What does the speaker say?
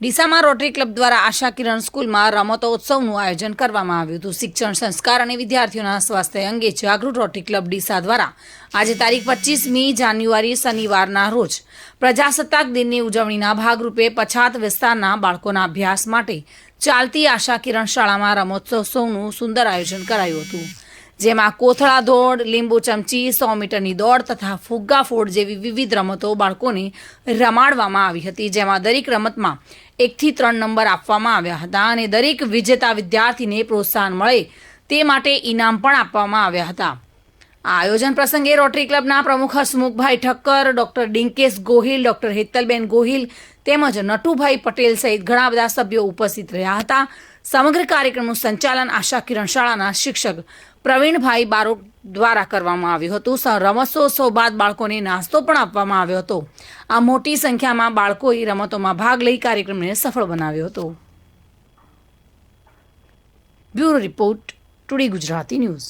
ડીસામાં rotary club દ્વારા આશા કિરણ સ્કૂલમાં રમતોત્સવનું આયોજન કરવામાં આવ્યું હતું. શિક્ષણ, સંસ્કાર અને વિદ્યાર્થીઓના સ્વાસ્થ્ય અંગે જાગૃત રોટરી ક્લબ ડીસા દ્વારા આજે તારીખ પચીસમી જાન્યુઆરી શનિવારના રોજ પ્રજાસત્તાક દિનની ઉજવણીના ભાગરૂપે પછાત વિસ્તારના બાળકોના અભ્યાસ માટે ચાલતી આશા કિરણ શાળામાં રમતોત્સવનું સુંદર આયોજન કરાયું હતું. જેમાં કોથળા દોડ, લીંબુ ચમચી, સો મીટરની દોડ તથા ફુગ્ગા ફોડ જેવી વિવિધ રમતો બાળકોને રમાડવામાં આવી હતી, જેમાં દરેક રમતમાં એકથી ત્રણ નંબર આપવામાં આવ્યા હતા અને દરેક વિજેતા વિદ્યાર્થીને પ્રોત્સાહન મળે તે માટે ઇનામ પણ આપવામાં આવ્યા હતા. આ આયોજન પ્રસંગે રોટરી ક્લબના પ્રમુખ હસમુખભાઈ ઠક્કર, ડોક્ટર ડિંકેશ ગોહિલ, ડોક્ટર હેતલબેન ગોહિલ તેમજ નટુભાઈ પટેલ સહિત ઘણા બધા સભ્યો ઉપસ્થિત રહ્યા હતા. સમગ્ર કાર્યક્રમનું સંચાલન આશા કિરણ શાળાના શિક્ષક પ્રવીણભાઈ બારોટ દ્વારા કરવામાં આવ્યું હતું. રમતોત્સવ બાદ બાળકોને નાસ્તો પણ આપવામાં આવ્યો હતો. આ મોટી સંખ્યામાં બાળકોએ રમતોમાં ભાગ લઈ કાર્યક્રમને સફળ બનાવ્યો હતો. Bureau report today Gujarati news.